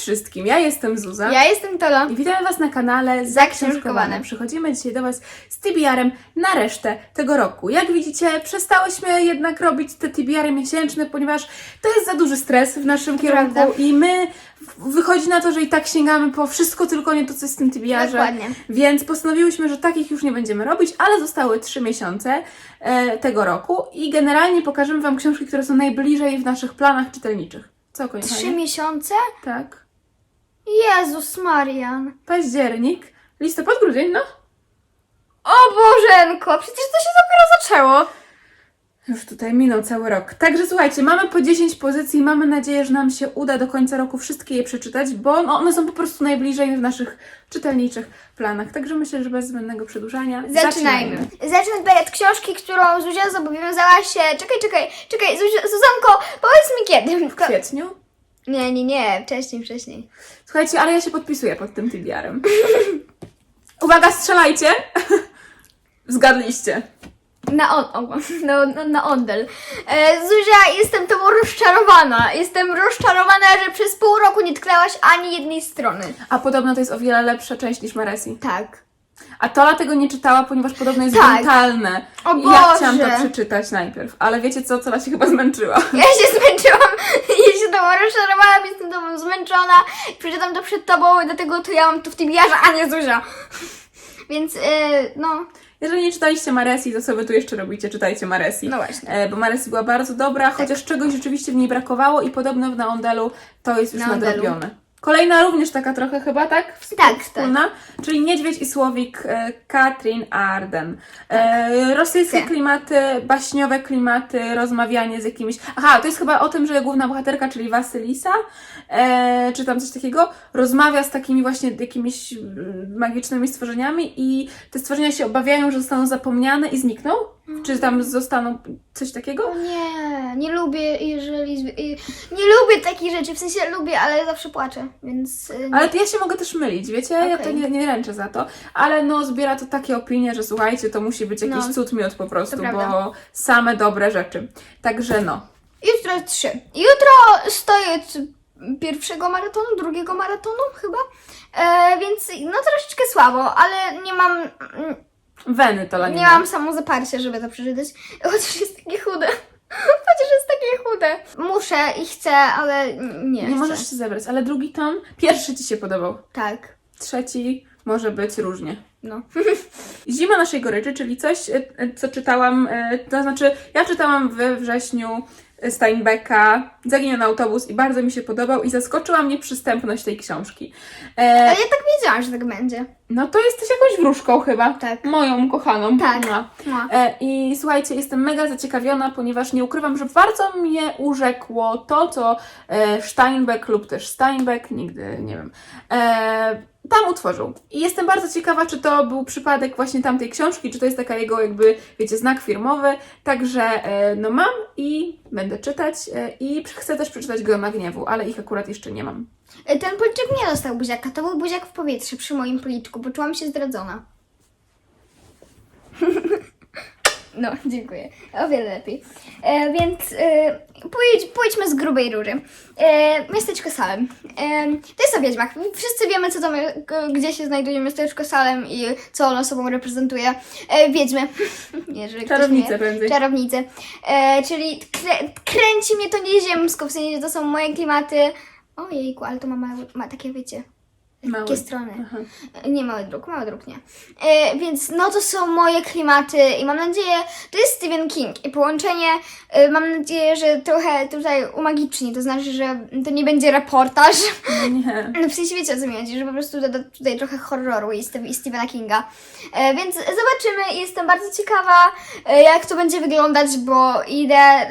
wszystkim, ja jestem Zuza. Ja jestem Tola. I witamy Was na kanale Zaksiążkowane. Przychodzimy dzisiaj do Was z TBR-em na resztę tego roku. Jak widzicie, przestałyśmy jednak robić te TBR-y miesięczne, ponieważ to jest za duży stres w naszym kierunku prawda. i my wychodzi na to, że i tak sięgamy po wszystko, tylko nie to, co jest w tym TBR-ze. Dokładnie. Więc postanowiłyśmy, że takich już nie będziemy robić, ale zostały trzy miesiące e, tego roku i generalnie pokażemy Wam książki, które są najbliżej w naszych planach czytelniczych. Co, kochani? Trzy miesiące? Tak. Jezus Marian. Październik, listopad, grudzień, no. O Bożenko, przecież to się dopiero zaczęło. Już tutaj minął cały rok. Także słuchajcie, mamy po 10 pozycji i mamy nadzieję, że nam się uda do końca roku wszystkie je przeczytać, bo no, one są po prostu najbliżej w naszych czytelniczych planach. Także myślę, że bez zbędnego przedłużania Zaczynajmy. Zacznę tutaj od książki, którą Zuzia zobowiązała się... Czekaj, czekaj, czekaj, Zuzia, Zuzanko, powiedz mi kiedy. W kwietniu. Nie, nie, nie, wcześniej, wcześniej. Słuchajcie, ale ja się podpisuję pod tym TBR-em. Uwaga, strzelajcie! Zgadliście. Na on, o, na, na, na ondel. E, Zuzia, jestem tobą rozczarowana. Jestem rozczarowana, że przez pół roku nie tknęłaś ani jednej strony. A podobno to jest o wiele lepsza część niż Maresi. Tak. A Tola tego nie czytała, ponieważ podobno jest Tak. brutalne. O I ja chciałam to przeczytać najpierw. Ale wiecie co? Tola się chyba zmęczyła. Ja się zmęczyłam, ja się tobą rozczarowałam, jestem tobą zmęczona. Przeczytam to przed tobą, dlatego to ja mam tu w tym jarze, a nie Zuzia. Więc, e, no, Jeżeli nie czytaliście Maresi, to co wy tu jeszcze robicie? Czytajcie Maresi. No właśnie. Tak. E, bo Maresi była bardzo dobra, chociaż czegoś rzeczywiście w niej brakowało i podobno w Naondelu to jest już Na nadrobione. Kolejna również taka trochę chyba, tak? Wsp- Tak, Wspólna, czyli Niedźwiedź i Słowik e, Katrin Arden. E, rosyjskie Tak. klimaty, baśniowe klimaty, rozmawianie z jakimiś... Aha, to jest chyba o tym, że główna bohaterka, czyli Wasylisa, e, czy tam coś takiego, rozmawia z takimi właśnie jakimiś mm, magicznymi stworzeniami i te stworzenia się obawiają, że zostaną zapomniane i znikną? Czy tam zostaną coś takiego? o nie, nie lubię, jeżeli, zwi- i- nie lubię takich rzeczy, w sensie lubię, ale zawsze płaczę, więc... e, nie. Ale to ja się mogę też mylić, wiecie? Ja to Okej. nie, nie ręczę za to. Ale no, zbiera to takie opinie, że słuchajcie, to musi być jakiś No, cud miód po prostu, to bo same dobre rzeczy. Także no. Jutro trzy. Jutro stoję c- pierwszego maratonu, drugiego maratonu chyba, e, więc no troszeczkę słabo, ale nie mam, mm, Weny to nie nie mam samozaparcia, żeby to przeczytać, chociaż jest takie chude. Chociaż jest takie chude. Muszę i chcę, ale nie Nie chcę. możesz się zebrać, ale drugi tom, pierwszy ci się podobał. Tak, Trzeci może być różnie. no. Zima naszej goryczy, czyli coś, e, e, co czytałam, e, to znaczy ja czytałam we wrześniu Steinbecka, Zaginiony autobus i bardzo mi się podobał i zaskoczyła mnie przystępność tej książki. E, Ale ja tak wiedziałam, że tak będzie. no to jesteś jakąś wróżką chyba. Tak. Moją kochaną. Tak. Mua. Mua. E, I słuchajcie, jestem mega zaciekawiona, ponieważ nie ukrywam, że bardzo mnie urzekło to, co e, Steinbeck lub też Steinbeck, nigdy nie wiem, e, tam utworzył. I jestem bardzo ciekawa, czy to był przypadek właśnie tamtej książki, czy to jest taka jego jakby, wiecie, znak firmowy. Także e, no mam i będę czytać e, i chcę też przeczytać Groma Gniewu, ale ich akurat jeszcze nie mam. E, Ten policzek nie dostał buziaka, to był buziak w powietrze przy moim policzku, bo czułam się zdradzona. No, dziękuję. O wiele lepiej. E, więc e, pójdź, pójdźmy z grubej rury. E, miasteczko Salem. E, to jest o wiedźmach. Wszyscy wiemy, co g- gdzie się znajduje miasteczko Salem i co ono sobą reprezentuje. E, wiedźmy. Jeżeli Czarownice prędzej. Czarownice. E, czyli krę, kręci mnie to nieziemsko, w sensie, że to są moje klimaty. Ojejku, ale to ma, małe, ma takie, wiecie, Mały. takie strony. Aha. Nie mały druk, mały druk nie. E, więc no to są moje klimaty i mam nadzieję, to jest Stephen King i połączenie, e, mam nadzieję, że trochę tutaj umagiczni, to znaczy, że to nie będzie reportaż. Nie. No w sensie wiecie o co mi chodzi, że po prostu doda tutaj trochę horroru i, Steve, i Stephena Kinga. E, więc zobaczymy jestem bardzo ciekawa, e, jak to będzie wyglądać, bo idę,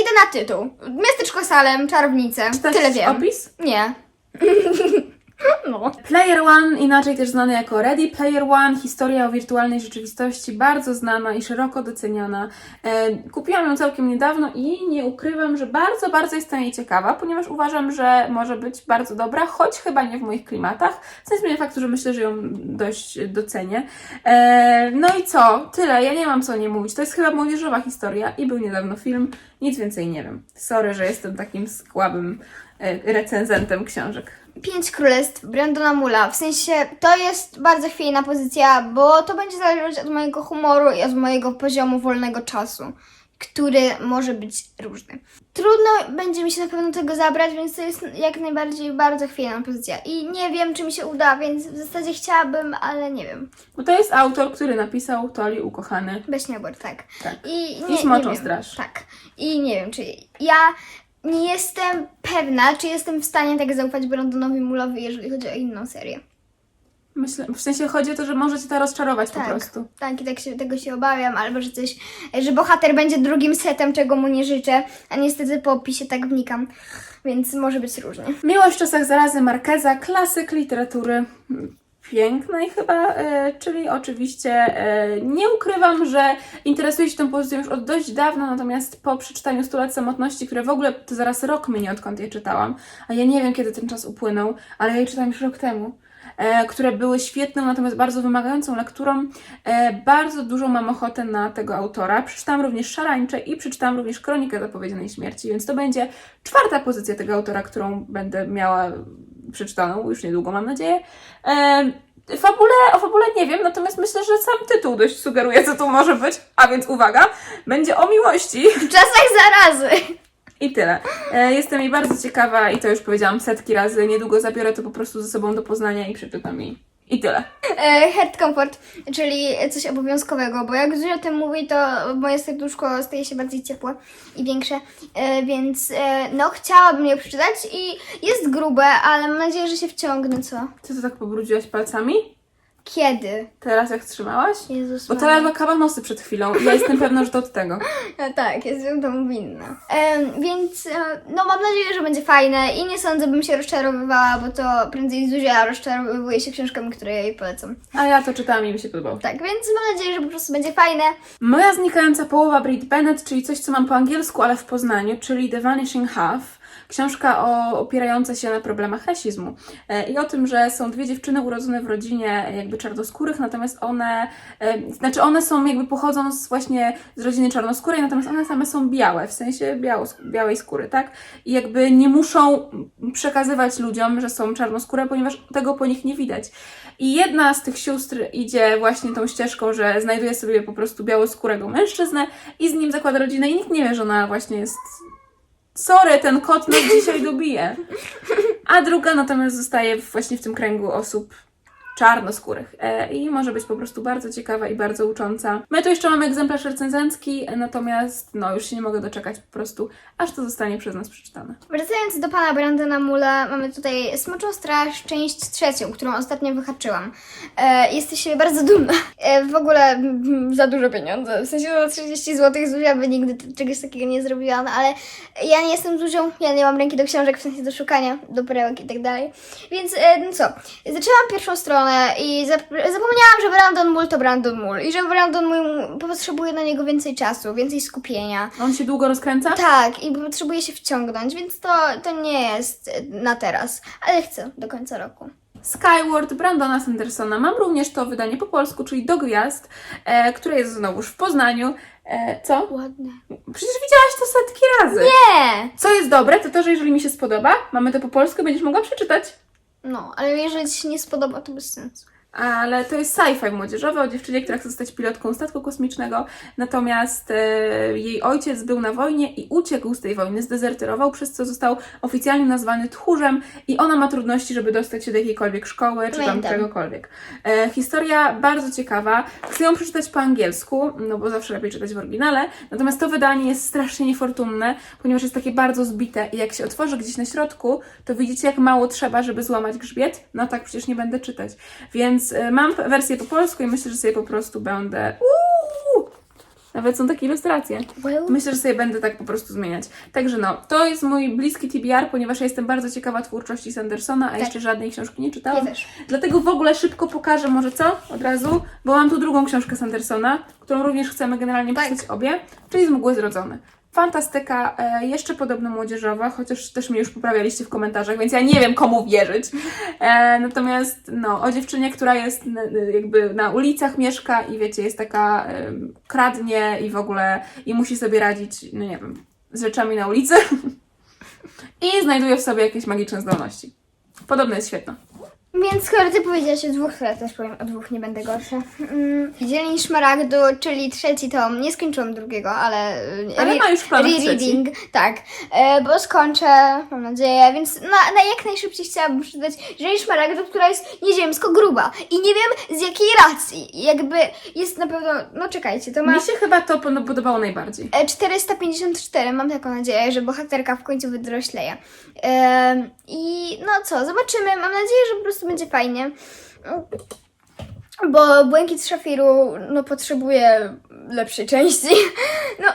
idę na tytuł. Miasteczko Salem, czarownice, Czytasz tyle wiem. opis? Nie. no. Player One, inaczej też znany jako Ready Player One, historia o wirtualnej rzeczywistości, bardzo znana i szeroko doceniana. E, kupiłam ją całkiem niedawno i nie ukrywam, że bardzo, bardzo jestem jej ciekawa, ponieważ uważam, że może być bardzo dobra, choć chyba nie w moich klimatach, nie zmienia faktu, że myślę, że ją dość docenię. E, no i co? Tyle, ja nie mam co nie mówić. To jest chyba młodzieżowa historia i był niedawno film, nic więcej nie wiem. Sorry, że jestem takim słabym e, recenzentem książek. Pięć Królestw Brandona Mula. W sensie to jest bardzo chwiejna pozycja, bo to będzie zależeć od mojego humoru i od mojego poziomu wolnego czasu, który może być różny. Trudno będzie mi się na pewno tego zabrać, więc to jest jak najbardziej bardzo chwiejna pozycja. I nie wiem, czy mi się uda, więc w zasadzie chciałabym, ale nie wiem. Bo to jest autor, który napisał Toli Ukochany. Beśniobor, tak. Tak. I, I Smoczą wiem. Straż. Tak. I nie wiem, czy ja nie jestem pewna, czy jestem w stanie tak zaufać Brandonowi Mulowi, jeżeli chodzi o inną serię. Myślę, w sensie chodzi o to, że może cię to rozczarować po Tak, prostu. tak i tak się, tego się obawiam, albo że coś, że bohater będzie drugim setem, czego mu nie życzę, a niestety po opisie tak wnikam, więc może być różnie. Miłość w czasach zarazy Markeza, klasyk literatury pięknej chyba, e, czyli oczywiście e, nie ukrywam, że interesuję się tą pozycją już od dość dawna, natomiast po przeczytaniu 100 lat samotności, które w ogóle to zaraz rok minie odkąd je czytałam, a ja nie wiem kiedy ten czas upłynął, ale ja je czytałam już rok temu. E, które były świetną, natomiast bardzo wymagającą lekturą. Bardzo dużo mam ochotę na tego autora. Przeczytałam również Szarańcze i przeczytałam również Kronikę Zapowiedzianej Śmierci, więc to będzie czwarta pozycja tego autora, którą będę miała przeczytaną już niedługo, mam nadzieję. E, Fabule, o fabule nie wiem, natomiast myślę, że sam tytuł dość sugeruje, co tu może być. A więc uwaga, będzie o miłości. W czasach zarazy! I tyle. E, jestem jej bardzo ciekawa i to już powiedziałam setki razy. Niedługo zabiorę to po prostu ze sobą do Poznania i przeczytam jej. I tyle. E, Heart Comfort, czyli coś obowiązkowego, bo jak dużo o tym mówi, to moje serduszko staje się bardziej ciepłe i większe, e, więc e, no chciałabym je przeczytać i jest grube, ale mam nadzieję, że się wciągnę, co? Ty to tak pobrudziłaś palcami? Kiedy? Teraz jak trzymałaś? Jezus Bo to Maria. jadła kabanosy przed chwilą i ja jestem pewna, że to od tego. No tak, jestem temu winna. Em, więc e, no mam nadzieję, że będzie fajne i nie sądzę, bym się rozczarowywała, bo to prędzej Zuzia rozczarowuje się książkami, które ja jej polecam. A ja to czytałam i mi się podobało. Tak, więc mam nadzieję, że po prostu będzie fajne. Moja znikająca połowa Brit Bennett, czyli coś, co mam po angielsku, ale w Poznaniu, czyli The Vanishing Half. Książka o, opierająca się na problemach rasizmu e, i o tym, że są dwie dziewczyny urodzone w rodzinie jakby czarnoskórych, natomiast one, e, znaczy one są jakby pochodzą z właśnie z rodziny czarnoskórej, natomiast one same są białe, w sensie biało, białej skóry, tak? I jakby nie muszą przekazywać ludziom, że są czarnoskóre, ponieważ tego po nich nie widać. I jedna z tych sióstr idzie właśnie tą ścieżką, że znajduje sobie po prostu białoskórego mężczyznę i z nim zakłada rodzinę i nikt nie wie, że ona właśnie jest... Sorry, ten kot nas dzisiaj dobije. A druga natomiast zostaje właśnie w tym kręgu osób czarnoskórych e, i może być po prostu bardzo ciekawa i bardzo ucząca. My tu jeszcze mamy egzemplarz recenzencki, natomiast no już się nie mogę doczekać po prostu, aż to zostanie przez nas przeczytane. Wracając do pana Brandona Mula, mamy tutaj Smoczą Straż, część trzecią, którą ostatnio wyhaczyłam. E, jesteś bardzo dumna. E, w ogóle mm, za dużo pieniędzy. W sensie za 30 zł Zuzia by nigdy czegoś takiego nie zrobiła, no ale ja nie jestem Zuzią, ja nie mam ręki do książek, w sensie do szukania, do perełek i tak dalej. Więc e, no co, zaczęłam pierwszą stronę i zap- zapomniałam, że Brandon Mull to Brandon Mull i że Brandon Mull potrzebuje na niego więcej czasu, więcej skupienia. On się długo rozkręca? Tak, i potrzebuję się wciągnąć, więc to, to nie jest na teraz, ale chcę do końca roku. Skyward Brandona Sandersona. Mam również to wydanie po polsku, czyli Do Gwiazd, e, które jest znowuż w Poznaniu. E, co? Ładne. Przecież widziałaś to setki razy. Nie! Co jest dobre, to to, że jeżeli mi się spodoba, mamy to po polsku, będziesz mogła przeczytać. No, ale jeżeli Ci się nie spodoba, to bez sensu. Ale to jest sci-fi młodzieżowy o dziewczynie, która chce zostać pilotką statku kosmicznego. Natomiast e, jej ojciec był na wojnie i uciekł z tej wojny, zdezerterował, przez co został oficjalnie nazwany tchórzem i ona ma trudności, żeby dostać się do jakiejkolwiek szkoły czy tam Pamiętam. czegokolwiek. E, historia bardzo ciekawa. Chcę ją przeczytać po angielsku, no bo zawsze lepiej czytać w oryginale. Natomiast to wydanie jest strasznie niefortunne, ponieważ jest takie bardzo zbite i jak się otworzy gdzieś na środku, to widzicie jak mało trzeba, żeby złamać grzbiet. No tak przecież nie będę czytać. Więc e, mam wersję po polsku i myślę, że sobie po prostu będę... Uuu! Nawet są takie ilustracje. Myślę, że sobie będę tak po prostu zmieniać. Także no, to jest mój bliski TBR, ponieważ ja jestem bardzo ciekawa twórczości Sandersona, a jeszcze żadnej książki nie ja czytałam. też. Dlatego w ogóle szybko pokażę może co od razu, bo mam tu drugą książkę Sandersona, którą również chcemy generalnie Tak. przeczytać obie, czyli Z mgły zrodzone. Fantastyka, e, jeszcze podobno młodzieżowa, chociaż też mnie już poprawialiście w komentarzach, więc ja nie wiem komu wierzyć. E, natomiast no, o dziewczynie, która jest jakby na ulicach mieszka i wiecie, jest taka, e, kradnie i w ogóle i musi sobie radzić, no nie wiem, z rzeczami na ulicy. I znajduje w sobie jakieś magiczne zdolności. Podobno jest świetna. Więc skoro ty powiedziałaś o dwóch, to ja też powiem o dwóch, nie będę gorsza. Mm, Dzielni Szmaragdu, czyli trzeci tom. Nie skończyłam drugiego, ale... y, Ale ma już w planach Rereading, tak. E, bo skończę, mam nadzieję, więc na, na jak najszybciej chciałabym przeczytać Dzielni Szmaragdu, która jest nieziemsko gruba. I nie wiem z jakiej racji. Jakby jest na pewno... No czekajcie, to ma... Mi się chyba to pod- podobało najbardziej. E, 454, mam taką nadzieję, że bohaterka w końcu wydrośleje. I no co, zobaczymy. Mam nadzieję, że po prostu będzie fajnie. Bo Błękit Szafiru no, potrzebuje lepszej części. No,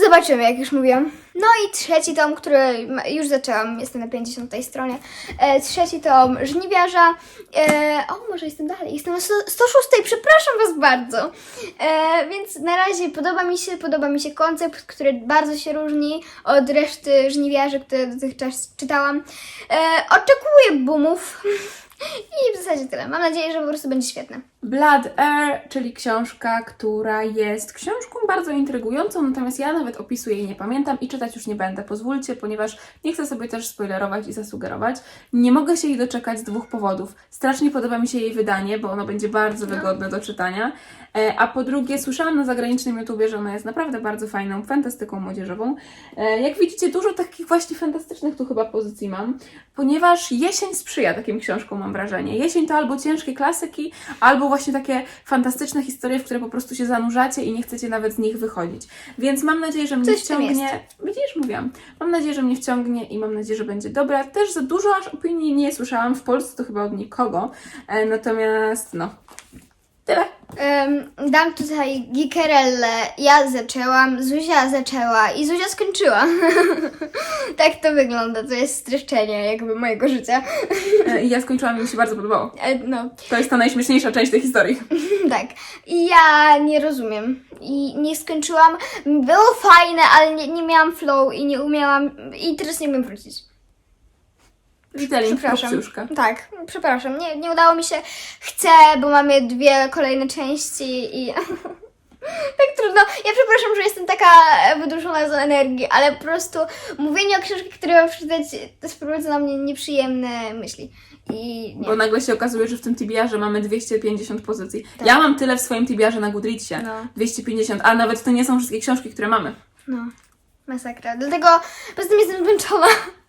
zobaczymy, jak już mówiłam. No i trzeci tom, który już zaczęłam, jestem na 50 stronie. E, trzeci tom Żniwiarza. E, o, może jestem dalej, jestem na 100 106, przepraszam Was bardzo. E, więc na razie podoba mi się, podoba mi się koncept, który bardzo się różni od reszty Żniwiarzy, które dotychczas czytałam. E, oczekuję boomów. I w zasadzie tyle. Mam nadzieję, że po prostu będzie świetne. Blood Air, czyli książka, która jest książką bardzo intrygującą, natomiast ja nawet opisu jej nie pamiętam i czytać już nie będę. Pozwólcie, ponieważ nie chcę sobie też spoilerować i zasugerować. Nie mogę się jej doczekać z dwóch powodów. Strasznie podoba mi się jej wydanie, bo ono będzie bardzo wygodne do czytania. E, A po drugie, słyszałam na zagranicznym YouTubie, że ona jest naprawdę bardzo fajną, fantastyką młodzieżową. E, Jak widzicie, dużo takich właśnie fantastycznych tu chyba pozycji mam, ponieważ jesień sprzyja takim książkom, mam wrażenie. Jesień to albo ciężkie klasyki, albo właśnie takie fantastyczne historie, w które po prostu się zanurzacie i nie chcecie nawet z nich wychodzić. Więc mam nadzieję, że mnie Coś wciągnie. Widzisz, mówiłam. Mam nadzieję, że mnie wciągnie i mam nadzieję, że będzie dobra. Też za dużo aż opinii nie słyszałam w Polsce, to chyba od nikogo. E, natomiast no. Tyle. Em, dam tutaj gikerellę. Ja zaczęłam, Zuzia zaczęła i Zuzia skończyła. tak to wygląda, to jest streszczenie jakby mojego życia. E, ja skończyłam i mi się bardzo podobało. E, no, To jest ta najśmieszniejsza część tej historii. tak. I ja nie rozumiem. I nie skończyłam. Było fajne, ale nie, nie miałam flow i nie umiałam. I teraz nie umiem wrócić. Witelin, Przepraszam. Tak, przepraszam. Nie, nie udało mi się. Chcę, bo mamy dwie kolejne części i. tak trudno. Ja przepraszam, że jestem taka wydłużona z energii, ale po prostu mówienie o książkach, które mam przeczytać, to sprowadza na mnie nieprzyjemne myśli. I nie. Bo nagle się okazuje, że w tym TBR-ze mamy 250 pozycji. Ja mam tyle w swoim TBR-ze na Goodreadsie. Tak. No. 250, a nawet to nie są wszystkie książki, które mamy. No, masakra. Dlatego poza tym jestem zmęczona.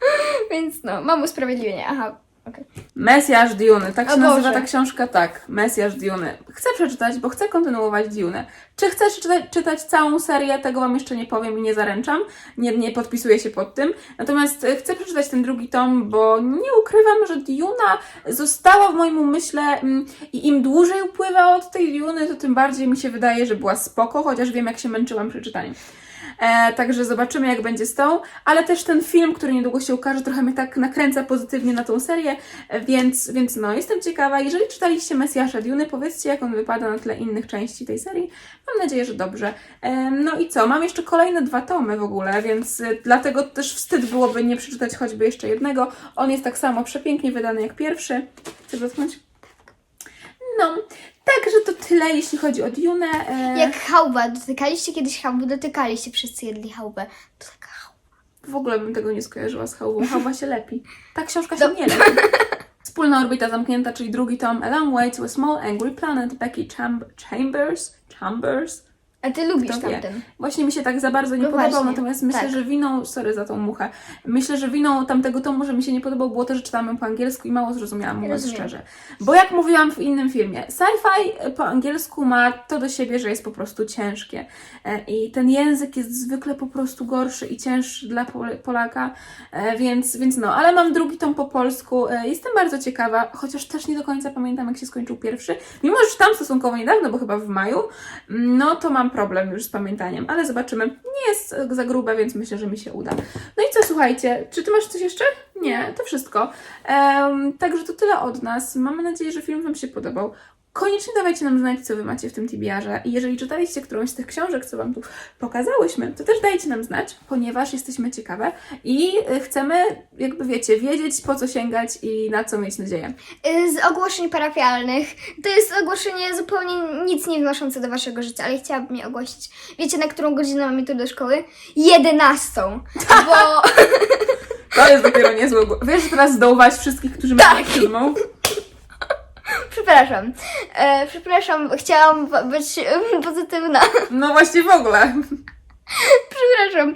Więc no, mam usprawiedliwienie. Aha, okej. Mesjasz Duny, tak się O nazywa Boże. ta książka? Tak, Mesjasz Duny. Chcę przeczytać, bo chcę kontynuować Dune. Czy chcesz czytać, czytać całą serię? Tego Wam jeszcze nie powiem i nie zaręczam. Nie, nie podpisuję się pod tym. Natomiast e, chcę przeczytać ten drugi tom, bo nie ukrywam, że Duna została w moim umyśle mm, i im dłużej upływa od tej Duny, to tym bardziej mi się wydaje, że była spoko, chociaż wiem, jak się męczyłam przy czytaniu. E, także zobaczymy, jak będzie z tą. Ale też ten film, który niedługo się ukaże, trochę mnie tak nakręca pozytywnie na tą serię, więc, więc no, jestem ciekawa. Jeżeli czytaliście Mesjasza Duny, powiedzcie, jak on wypada na tle innych części tej serii. Mam nadzieję, że dobrze. E, no i co? Mam jeszcze kolejne dwa tomy w ogóle, więc e, dlatego też wstyd byłoby nie przeczytać choćby jeszcze jednego. On jest tak samo przepięknie wydany jak pierwszy. Chcesz dotknąć? No, także to tyle, jeśli chodzi o Dune. E, Jak chałba. Dotykaliście kiedyś chałby? Dotykaliście, wszyscy jedli chałbę. To taka chałba. W ogóle bym tego nie skojarzyła z chałbą. Chałba się lepi. Ta książka się nie lepi. Wspólna orbita zamknięta, czyli drugi tom A Long Way to a Small Angry Planet Becky Cham- Chambers. Chambers. A ty lubisz Kto wie? tamten. Właśnie mi się tak za bardzo nie No podobał, właśnie, natomiast myślę, tak. że winą, sorry za tą muchę, myślę, że winą tamtego tomu, że mi się nie podobał, było to, że czytałam ją po angielsku i mało zrozumiałam, mówiąc Rozumiem. szczerze. Bo jak mówiłam w innym filmie, sci-fi po angielsku ma to do siebie, że jest po prostu ciężkie. E, I ten język jest zwykle po prostu gorszy i cięższy dla Pol- Polaka, e, więc, więc no, ale mam drugi tom po polsku. E, Jestem bardzo ciekawa, chociaż też nie do końca pamiętam, jak się skończył pierwszy. Mimo, że czytam stosunkowo niedawno, bo chyba w maju, no to mam problem już z pamiętaniem, ale zobaczymy. Nie jest e, za grube, więc myślę, że mi się uda. No i co, słuchajcie, czy ty masz coś jeszcze? Nie, to wszystko. Em, także to tyle od nas. Mamy nadzieję, że film Wam się podobał. Koniecznie dawajcie nam znać, co Wy macie w tym TBR-ze. I jeżeli czytaliście którąś z tych książek, co Wam tu pokazałyśmy, to też dajcie nam znać, ponieważ jesteśmy ciekawe i y, chcemy, jakby wiecie, wiedzieć, po co sięgać i na co mieć nadzieję. Y, Z ogłoszeń parafialnych. To jest ogłoszenie zupełnie nic nie wnoszące do waszego życia, ale chciałabym je ogłosić. Wiecie, na którą godzinę mamy tu do szkoły? 11. Bo To jest dopiero niezłe. Wiesz, że teraz zdołowałeś wszystkich, którzy mają Tak. filmą? Przepraszam. E, przepraszam, chciałam być pozytywna. No właśnie w ogóle. Przepraszam.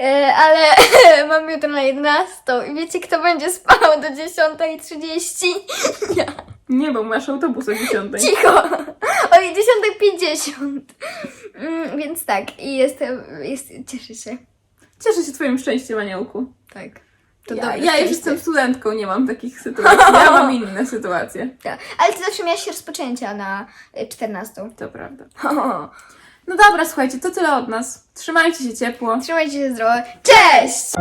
E, ale mam jutro na 11 i wiecie, kto będzie spał do 10.30? Ja. Nie, bo masz autobus o 10. Cicho! O 10.50. Mm, więc tak, i jestem, jest, cieszę się. Cieszę się twoim szczęściem, aniołku. Tak. To ja, ja już jestem studentką, nie mam takich sytuacji. Ja mam inne sytuacje. Tak. Ale ty zawsze miałaś rozpoczęcia na y, 14. To prawda. No dobra, słuchajcie, to tyle od nas. Trzymajcie się ciepło. Trzymajcie się zdrowo. Cześć!